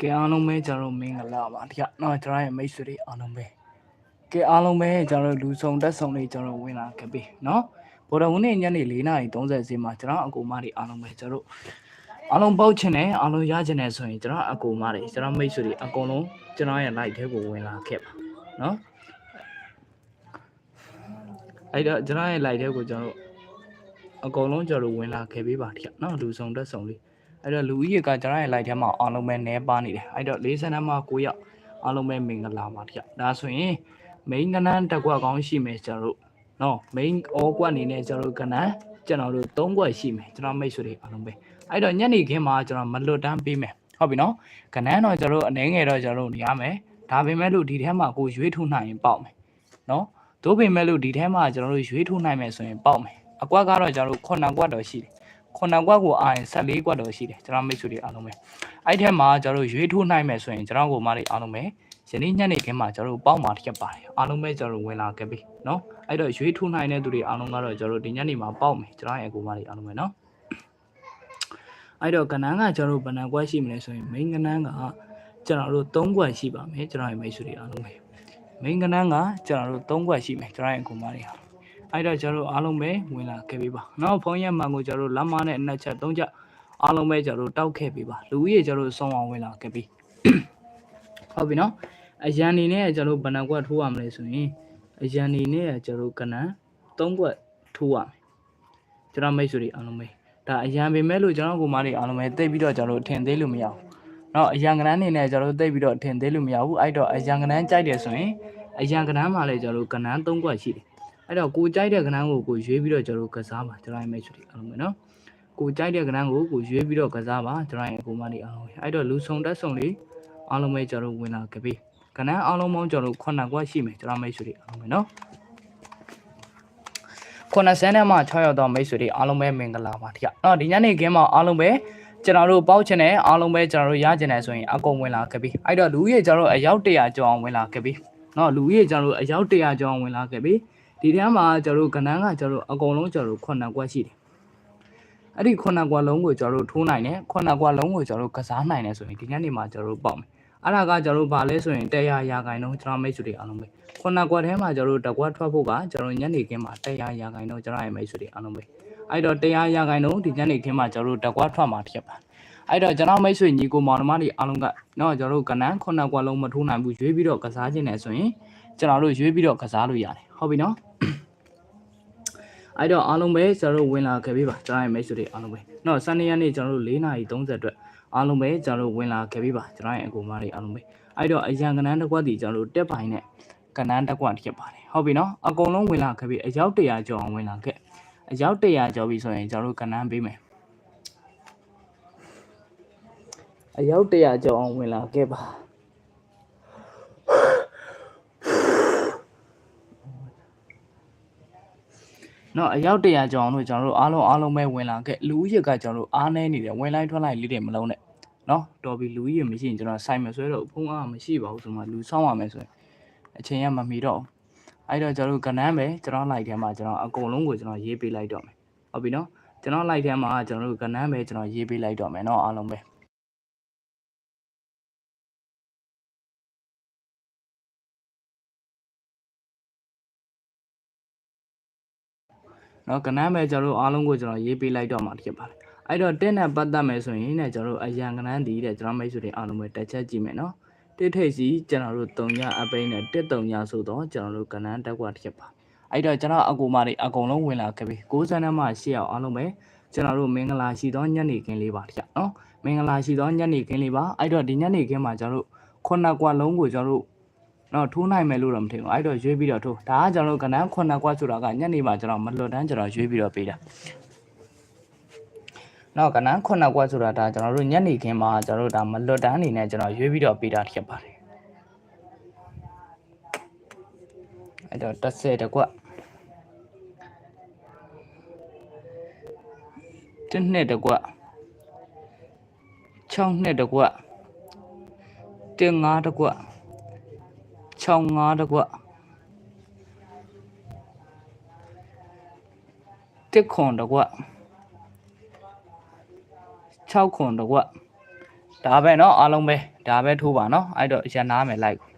ကဲအားလုံးပဲကျွန်တော်တို့မင်္ဂလာပါတရားနော်ကျွန်တော်ရဲ့မိတ်ဆွေတွေအားလုံးပဲကဲအားလုံးပဲကျွန်တော်တို့လူဆောင်တက်ဆောင်တွေကျွန်တော်တို့ဝင်လာခဲ့ပြီနော်ဗော်ဒဝန်နေ့ညနေ4:30စီမှာကျွန်တော်အကူမတွေအားလုံးပဲကျွန်တော်တို့အားလုံးပေါက်ချင်တယ်အားလုံးရချင်တယ်ဆိုရင်ကျွန်တော်အကူမတွေကျွန်တော်မိတ်ဆွေတွေအကုန်လုံးကျွန်တော်ရဲ့ live ထဲကိုဝင်လာခဲ့ပါနော်အဲ့တော့ကျွန်တော်ရဲ့ live ထဲကိုကျွန်တော်တို့အကုန်လုံးကျွန်တော်တို့ဝင်လာခဲ့ပြီးပါတရားနော်လူဆောင်တက်ဆောင်လေး အဲ့တော့လူဦးရေကကျွန်တော်ရဲ့ live ထဲမှာအားလုံးပဲနဲပါနေတယ်အဲ့တော့40နံပါတ်9ရောက်အားလုံးပဲမင်္ဂလာပါတရားဒါဆိုရင် main ကနန်းတစ်ကွက်ကောင်းရှိမယ်ကျွန်တော်တို့နော် main all ကွက်အနေနဲ့ကျွန်တော်တို့ကနန်းကျွန်တော်တို့3ကွက်ရှိမယ်ကျွန်တော်မိတ်ဆွေတွေအားလုံးပဲအဲ့တော့ညနေခင်းမှာကျွန်တော်မလွတ်တမ်းပေးမယ်ဟုတ်ပြီနော်ကနန်းတော့ကျွန်တော်တို့အနေငယ်တော့ကျွန်တော်တို့နေရမယ်ဒါပေမဲ့လို့ဒီထဲမှာကိုရွေးထုနိုင်ရင်ပေါက်မယ်နော်သို့ပေမဲ့လို့ဒီထဲမှာကျွန်တော်တို့ရွေးထုနိုင်မယ်ဆိုရင်ပေါက်မယ်အကွက်ကတော့ကျွန်တော်တို့9ကွက်တော့ရှိတယ် ခုနကွက်ကိုအာရင်14ကွက်တော့ရှိတယ်ကျွန်တော်မိတ်ဆွေတွေအားလုံးပဲအဲ့ထဲမှာကျွန်တော်တို့ရွေးထိုးနိုင်မယ်ဆိုရင်ကျွန်တော်ကိုမလေးအားလုံးပဲယနေ့ညနေခင်းမှာကျွန်တော်တို့ပေါက်မှာတစ်ချက်ပါတယ်အားလုံးပဲကျွန်တော်တို့ဝင်လာခဲ့ပြီเนาะအဲ့တော့ရွေးထိုးနိုင်တဲ့သူတွေအားလုံးကတော့ကျွန်တော်တို့ဒီညနေမှာပေါက်မယ်ကျွန်တော်ရဲ့အကူမလေးအားလုံးပဲเนาะအဲ့တော့ကနန်းကကျွန်တော်တို့ဘယ်နှကွက်ရှိမလဲဆိုရင် main ကနန်းကကျွန်တော်တို့3ကွက်ရှိပါမယ်ကျွန်တော်ရဲ့မိတ်ဆွေတွေအားလုံးပဲ main ကနန်းကကျွန်တော်တို့3ကွက်ရှိမယ်ကျွန်တော်ရဲ့အကူမလေးအား အဲ့တော့ကျွန်တော်တို့အားလုံးပဲဝင်လာခဲ့ပြီပါ။နောက်ဖုန်းရက်မှန်ကိုကျွန်တော်တို့လက်မနဲ့အနှစ်ချက်သုံးချက်အားလုံးပဲကျွန်တော်တို့တောက်ခဲ့ပြီပါ။လူကြီးကျွန်တော်တို့ဆုံးအောင်ဝင်လာခဲ့ပြီ။ဟုတ်ပြီနော်။အရန်နေနဲ့ကျွန်တော်တို့ဘယ်နှကွက်ထိုးရမလဲဆိုရင်အရန်နေနဲ့ကျွန်တော်တို့ကနန်း၃ကွက်ထိုးရမယ်။ကျွန်တော်မိတ်ဆွေတွေအားလုံးပဲဒါအရန်ပေမဲ့လို့ကျွန်တော်ကိုမလေးအားလုံးပဲတိတ်ပြီးတော့ကျွန်တော်တို့ထင်သေးလို့မရဘူး။နော်အရန်ကနန်းနေနဲ့ကျွန်တော်တို့တိတ်ပြီးတော့ထင်သေးလို့မရဘူး။အဲ့တော့အရန်ကနန်းကြိုက်တယ်ဆိုရင်အရန်ကနန်းမှာလည်းကျွန်တော်တို့ကနန်း၃ကွက်ရှိတယ် အဲ့တော့ကိုကြိုက်တဲ့ကဏ္ဍကိုကိုရွေးပြီးတော့ကျွန်တော်တို့ကစားပါကျွန်တော်ရဲ့မိတ်ဆွေတွေအားလုံးပဲနော်ကိုကြိုက်တဲ့ကဏ္ဍကိုကိုရွေးပြီးတော့ကစားပါကျွန်တော်ရဲ့အကူမလေးအားလုံးပဲအဲ့တော့လူဆုံတက်ဆုံလေးအားလုံးပဲကျွန်တော်တို့ဝင်လာကြပြီကဏ္ဍအားလုံးပေါင်းကျွန်တော်တို့ခုနှစ်ကွက်ရှိမယ်ကျွန်တော်မိတ်ဆွေတွေအားလုံးပဲနော်ခုနှစ်ဆန်းနဲ့မှ6ရောက်တော့မိတ်ဆွေတွေအားလုံးပဲမင်္ဂလာပါတရားနော်ဒီညနေခင်းမှာအားလုံးပဲကျွန်တော်တို့ပေါက်ချင်တယ်အားလုံးပဲကျွန်တော်တို့ရချင်တယ်ဆိုရင်အကုန်ဝင်လာကြပြီအဲ့တော့လူကြီးကျွန်တော်တို့အယောက်100ကျော်အောင်ဝင်လာကြပြီနော်လူကြီးကျွန်တော်တို့အယောက်100ကျော်အောင်ဝင်လာကြပြီ ဒီထဲမှာကျွန်တော်တို့ကဏ္ဍကကျွန်တော်တို့အကုန်လုံးကျွန်တော်တို့ခုနှစ်ကွက်ရှိတယ်အဲ့ဒီခုနှစ်ကွက်လုံးကိုကျွန်တော်တို့ထိုးနိုင်တယ်ခုနှစ်ကွက်လုံးကိုကျွန်တော်တို့ကစားနိုင်တယ်ဆိုရင်ဒီညနေမှာကျွန်တော်တို့ပေါက်မယ်အဲ့ဒါကကျွန်တော်တို့ဗာလဲဆိုရင်တရားရာခိုင်နှုန်းကျွန်တော်မိတ်ဆွေတွေအားလုံးပဲခုနှစ်ကွက်ထဲမှာကျွန်တော်တို့တစ်ကွက်ထွက်ဖို့ကကျွန်တော်ညနေခင်းမှာတရားရာခိုင်နှုန်းကျွန်တော်ရဲ့မိတ်ဆွေတွေအားလုံးပဲအဲ့တော့တရားရာခိုင်နှုန်းဒီညနေခင်းမှာကျွန်တော်တို့တစ်ကွက်ထွက်မှာဖြစ်ပါတယ်အဲ့တော့ကျွန်တော်မိတ်ဆွေညီကိုမောင်နှမတွေအားလုံးကနော်ကျွန်တော်တို့ကဏ္ဍခုနှစ်ကွက်လုံးမထိုးနိုင်ဘူးရွေးပြီးတော့ကစားခြင်းနဲ့ဆိုရင် ကျွန်တော်တို့ရွေးပြီးတော့ကစားလို့ရတယ်ဟုတ်ပြီနော် အဲ့တော့အားလုံးပဲကျွန်တော်တို့ဝင်လာခဲ့ပြီပါကျွန်တော်ရဲ့မိတ်ဆွေတွေအားလုံးပဲเนาะစနေရက်နေ့ကျွန်တော်တို့၄နာရီ30အတွက်အားလုံးပဲကျွန်တော်တို့ဝင်လာခဲ့ပြီပါကျွန်တော်ရဲ့အကူမတွေအားလုံးပဲအဲ့တော့အရန်ကနန်းတစ်ကွက်တည်ကျွန်တော်တို့တက်ပိုင်းနဲ့ကနန်းတစ်ကွက်ဖြစ်ပါတယ်ဟုတ်ပြီနော်အကုန်လုံးဝင်လာခဲ့ပြီအယောက်100ကျော်အောင်ဝင်လာခဲ့အယောက်100ကျော်ပြီဆိုရင်ကျွန်တော်တို့ကနန်းပေးမယ်အယောက်100ကျော်အောင်ဝင်လာခဲ့ပါ နော်အယောက်100ကျော်အောင်လို့ကျွန်တော်တို့အားလုံးအားလုံးပဲဝင်လာခဲ့လူဦးရေကကျွန်တော်တို့အားနေနေတယ်ဝင်လိုက်ထွက်လိုက်လေးတွေမလုံးနဲ့နော်တော်ပြီလူဦးရေမရှိရင်ကျွန်တော်စိုက်မဆွဲတော့ဖုန်းအားမရှိပါဘူးဆိုမှလူဆောင်းရမယ်ဆိုရင်အချိန်ရမမီတော့ဘူးအဲ့တော့ကျွန်တော်တို့ကနန်းပဲကျွန်တော်လိုက်ထဲမှာကျွန်တော်အကုန်လုံးကိုကျွန်တော်ရေးပေးလိုက်တော့မယ်ဟုတ်ပြီနော်ကျွန်တော်လိုက်ထဲမှာကျွန်တော်တို့ကနန်းပဲကျွန်တော်ရေးပေးလိုက်တော့မယ်နော်အားလုံးပဲ နော်ကနန်းပဲကျွန်တော်တို့အားလုံးကိုကျွန်တော်ရေးပေးလိုက်တော့မှာဖြစ်ပါတယ်အဲ့တော့တင်းနဲ့ပတ်သက်မယ်ဆိုရင်ねကျွန်တော်တို့အရန်ကနန်းတည်တဲ့ကျွန်တော်မိတ်ဆွေတွေအားလုံးပဲတက်ချက်ကြည့်မယ်နော်တစ်ထိပ်စီကျွန်တော်တို့3ညအပိန်းနဲ့တစ်3ညဆိုတော့ကျွန်တော်တို့ကဏ္ဍတက်ကွာတစ်ချက်ပါအဲ့တော့ကျွန်တော်အကူမတွေအကုန်လုံးဝင်လာခဲ့ပြီ60နဲ့မှ8ရောက်အားလုံးပဲကျွန်တော်တို့မင်္ဂလာရှိသောညနေခင်းလေးပါတစ်ချက်နော်မင်္ဂလာရှိသောညနေခင်းလေးပါအဲ့တော့ဒီညနေခင်းမှာကျွန်တော်တို့ခုနှစ်ကွာလုံးကိုကျွန်တော်တို့ နော်ထိုးနိုင်မယ်လို့တော့မထင်ဘူးအဲ့တော့ရွေးပြီးတော့ထိုးဒါကကျွန်တော်တို့ကဏ္ဍခုနှစ်ကွာဆိုတာကညနေမှာကျွန်တော်မလွတ်တန်းကျွန်တော်ရွေးပြီးတော့ပေးတာနော်ကဏ္ဍခုနှစ်ကွာဆိုတာဒါကျွန်တော်တို့ညနေခင်းမှာကျွန်တော်တို့ဒါမလွတ်တန်းအနေနဲ့ကျွန်တော်ရွေးပြီးတော့ပေးတာဖြစ်ပါတယ်အဲ့တော့30တကွတစ်နှစ်တကွ6နှစ်တကွတင်5တကွ 6 5တကွတစ်ခွန်တကွ6ခွန်တကွ ဒါပဲเนาะအားလုံးပဲဒါပဲထိုးပါเนาะအဲ့တော့ရန်နာမယ် like ကို